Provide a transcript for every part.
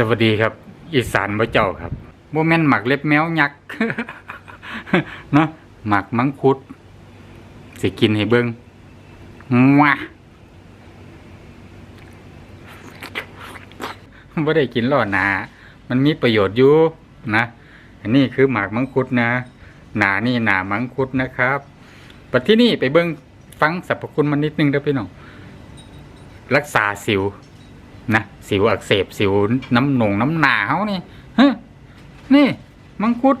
สวัสดีครับ อีสานพระเจ้าครับโมเมนหมักเล็บแมวยักษ์เนาะหมักมังคุดสิกินให้เบิงว้าไม่ได้กินหรอหนา มันมีประโยชน์อยู่นะ อันนี้คือหมากมังคุดนะ หนานี่หนามังคุดนะครับปัจที่นี่ไปเบิ้งฟังสรรพคุณมันนิดนึงเด้อพี่น้อง รักษาสิว นะสิวอักเสบสิวน้ำหนงน้ำหนาเขานี่ฮะนี่มังคุด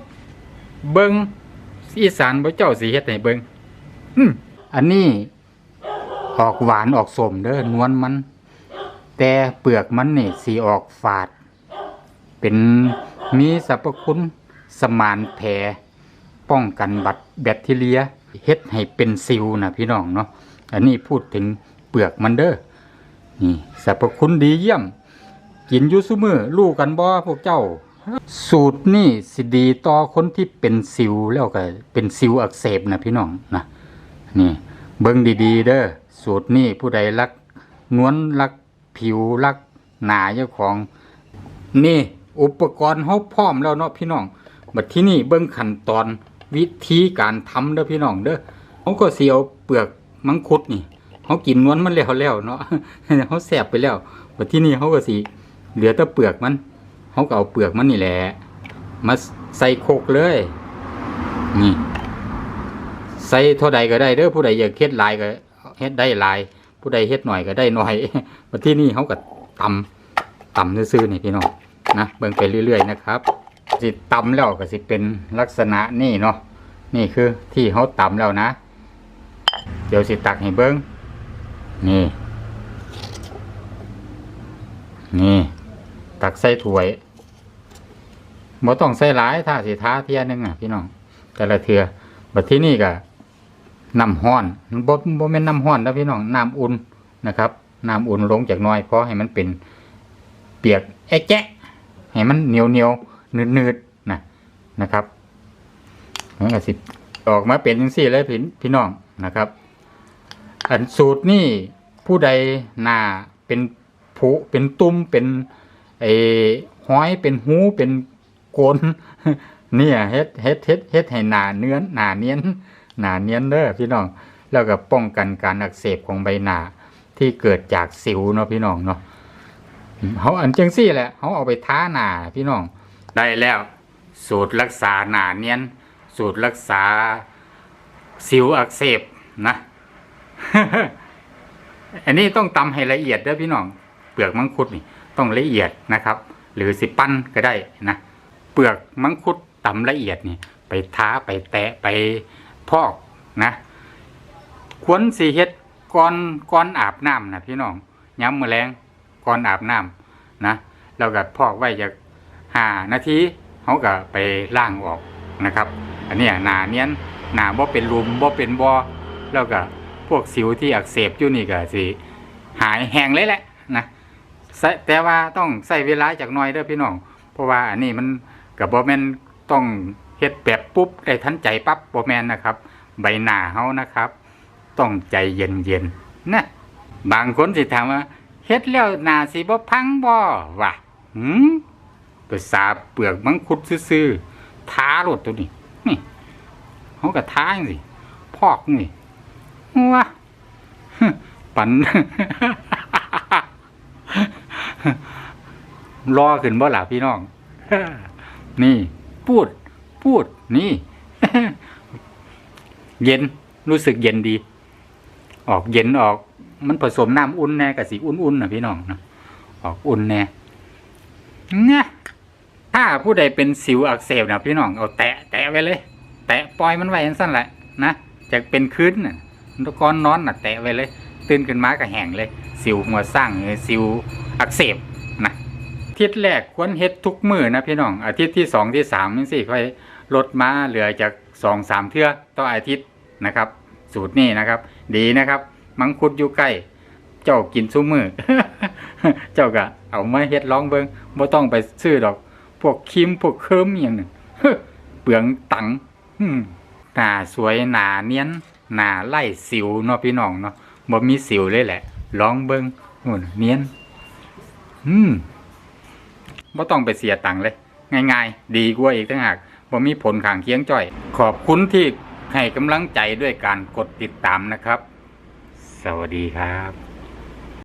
เบิงอีสานพระเจ้าสีเฮ็ดให้เบิงอืมอันนี้ออกหวานออกสมเด้อนวลมัน แต่เปลือกมันนี่สีออกฝาด เป็นมีสรรพคุณสมานแผลป้องกันบัดแบคทีเรียเฮ็ดให้เป็นซิวนะพี่น้องเนาะอันนี้พูดถึงเปลือกมันเด้อ นี่สรรพคุณดีเยี่ยม กินอยูซุมือลูกกันบ่พวกเจ้า สูตรนี่สิดีต่อคนที่เป็นสิวแล้วก็เป็นสิวอักเสบนะพี่น้องนะนี่ เบิ่งดีๆ เด้อสูตรนี่ผู้ใดรักนวลรักผิวรักหนาเจ้าของ นี่ อุปกรณ์เฮาพร้อมแล้วเนาะพี่น้องบัดที่นี่เบิ่งขั้นตอนวิธีการทำเด้อพี่น้องเด้อเฮาก็สิเอาเปลือกมังคุดนี่ เฮากินนวลมันแล้วแล้วเนาะเฮาแสบไปแล้วบัดที่นี่เฮาก็สิเหลือแต่เปลือกมันเฮาก็เอาเปลือกมันนี่แหละมาใส่โคกเลย นี่ ใส่เท่าใดก็ได้เด้อผู้ใดอยากเฮ็ดลายก็เฮ็ดได้ลาย ผู้ใดเฮ็ดหน่อยก็ได้หน่อยบัดที่นี่เฮาก็ตำตำซื่อๆนี่พี่น้องนะเบิ่งไปเรื่อย ๆ นะครับสิตำแล้วก็สิเป็นลักษณะนี่เนาะนี่คือที่เขาตำแล้วนะ เดี๋ยวสิตักให้เบิ้ง นี่ นี่ ตักใส่ถ้วยบ่ต้องใส่หลายถ้าสิท้าเทียนึงอะพี่น้อง แต่ละเทือบัดที่นี่ก็น้ำห้อนบ่บ่แม่นน้ำห้อนนะพี่น้องน้ำอุ่นนะครับน้ำอุ่นลงจากน้อยเพราะให้มันเป็นเปียกแอะแจะให้มันเหนียวเหนียวนืดนืดนะนะครับมันก็สิออกมาเป็นจังซี่เลยพี่พี่น้องนะครับ อันสูตรนี่ผู้ใดหน้าเป็นผุเป็นตุ้มเป็นไอ้ห้อยเป็นหูเป็นโกนเนี่ยเฮ็ดเฮ็ดเฮ็ดเฮ็ดให้หนาเนื้อหนาเนียนหนาเนียนเด้อพี่น้อง แล้วก็ป้องกันการอักเสบของใบหน้าที่เกิดจากสิวเนาะพี่น้องเนาะเขาอันจังซี่แหละเขาเอาไปท้าหนาพี่น้อง ได้แล้ว สูตรรักษาหนาเนียน สูตรรักษาสิวอักเสบนะ อันนี้ต้องตำให้ละเอียดเด้อพี่น้อง เปลือกมังคุดนี่ต้องละเอียดนะครับ หรือสิปั้นก็ได้นะเปลือกมังคุดตำละเอียดนี่ไปท้าไปแตะไปพอกนะควรสีเฮ็ดก่อนก่อนอาบน้ำนะพี่น้องย้ำมือแรงก่อนอาบน้ำนะแล้วก็พอกไว้จากห้านาทีเขาก็ไปล้างออกนะครับ อันนี้หนาเนี้ยนหนาบ่เป็นรุมบ่เป็นบ่อแล้วก็ พวกสิวที่อักเสบอยู่นี่ก็สิหายแห้งเลยแหละนะแต่ว่าต้องใส่เวลาจากน้อยเด้อพี่น้อง เพราะว่าอันนี้มันกับบ่แมนต้องเฮ็ดแบบปุ๊บได้ทันใจปั๊บบ่แมนนะครับ ใบหน้าเฮานะครับ ต้องใจเย็นๆนะบางคนสิถามว่าเฮ็ดแล้วหน้าสิบ่พังบ่วะหืมภาษาเปลือกมังคุดซื่อๆท้าโลดตัวนี้นี่เฮาก็ท้าจังสิพอกนี่ ว้าปันรอขึ้นบ่หล่ะพี่น้อง นี่ พูด พูด นี่ เย็น รู้สึกเย็นดี ออกเย็นออก มันผสมน้ำอุ่นแน่กับสีอุ่นๆนะพี่น้องนะออกอุ่นแน่เนี่ยถ้าผู้ใดเป็นสิวอักเสบนะพี่น้อง เอาแตะแตะไว้เลย แตะปล่อยมันไว้สั้นแหละนะจะเป็นคืนน่ะ ตะกอนนอนน่ะแตะไว้เลย ตื่นขึ้นมาก็แห้งเลย สิวหัวสร้างสิวอักเสบนะอาทิตย์แรกควรเฮ็ดทุกมือนะพี่น้อง อาทิตย์ที่สองที่สามนี่สิค่อยลดมาเหลือจากสองสามเทื่อต่ออาทิตย์นะครับ สูตรนี้นะครับ ดีนะครับ มังคุดอยู่ใกล้เจ้ากินซุ้มมือเจ้าก็เอามาเฮ็ดลองเบิงบ่ต้องไปซื้อดอก พวกครีมพวกเคริมอย่างนั้นเปลืองตังหน้าสวยหน้าเนียน หน้าไล่สิวเนาะพี่น้องเนาะบ่มีสิวเลยแหละลองเบิงโอ้นเนียนอืมบ่ต้องไปเสียตังค์เลย ง่ายๆ ดีกว่าอีกต่างหากบ่มีผลข้างเคียงจ่อย ขอบคุณที่ให้กำลังใจด้วยการกดติดตามนะครับ สวัสดีครับ